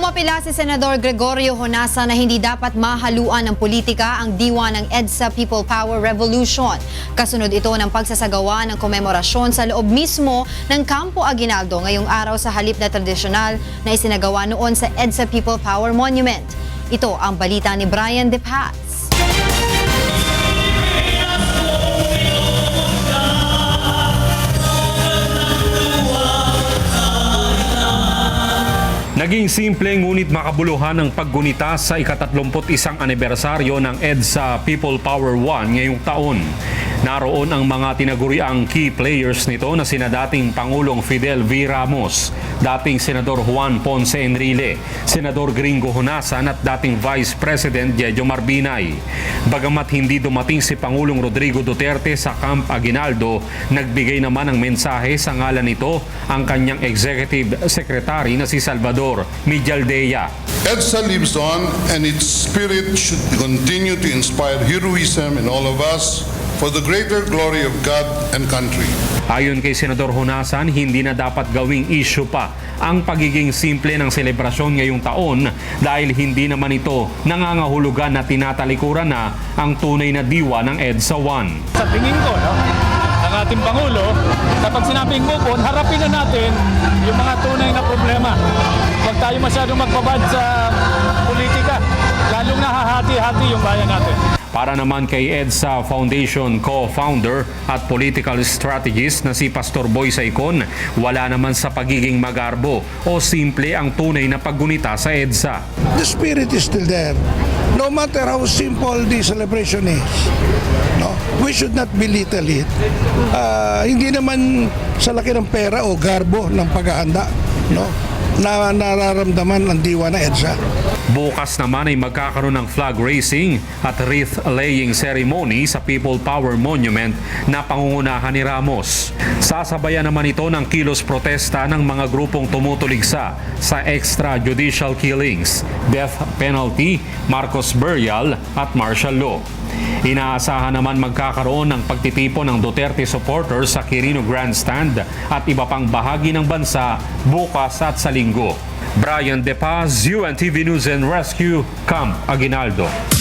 Umapila si Senador Gregorio Honasa na hindi dapat mahaluan ng politika ang diwa ng EDSA People Power Revolution. Kasunod ito ng pagsasagawa ng komemorasyon sa loob mismo ng Campo Aguinaldo ngayong araw sa halip na tradisyonal na isinagawa noon sa EDSA People Power Monument. Ito ang balita ni Brian De Paz. Naging simple ngunit makabuluhan ang paggunita sa ikatatlumput isang anibersaryo ng EDSA People Power One ngayong taon. Naroon ang mga tinaguriang key players nito na sina dating Pangulong Fidel V. Ramos, dating Senador Juan Ponce Enrile, Senador Gringo Honasan at dating Vice President Jejo Marbinay. Bagamat hindi dumating si Pangulong Rodrigo Duterte sa Camp Aguinaldo, nagbigay naman ng mensahe sa ngalan nito ang kanyang Executive Secretary na si Salvador Mijaldea. EDSA lives on and its spirit should continue to inspire heroism in all of us for the greater glory of God and country. Ayon kay Senador Honasan, hindi na dapat gawing issue pa ang pagiging simple ng selebrasyon ngayong taon dahil hindi naman ito nangangahulugan na tinatalikuran na ang tunay na diwa ng EDSA 1. sa tingin ko, no, ng ating Pangulo, kapag sinabing move on, harapin na natin Huwag tayo masyadong magpabad sa politika, lalong nahahati-hati yung bayan natin. Para naman kay EDSA Foundation co-founder at political strategist na si Pastor Boy Saicon, wala naman sa pagiging magarbo o simple ang tunay na paggunita sa EDSA. the spirit is still there. No matter how simple the celebration is, no, we should not belittle it. Ah, hindi naman sa laki ng pera o garbo ng paghahanda, no, na nararamdaman ang diwa na EDSA. Bukas naman ay magkakaroon ng flag racing at wreath laying ceremony sa People Power Monument na pangungunahan ni Ramos. Sasabayan naman ito ng kilos protesta ng mga grupong tumutuligsa sa extrajudicial killings, death penalty, Marcos burial at martial law. Inaasahan naman magkakaroon ng pagtitipon ng Duterte supporters sa Quirino Grandstand at iba pang bahagi ng bansa bukas at sa linggo. Brian De Paz, UNTV News and Rescue, Camp Aguinaldo.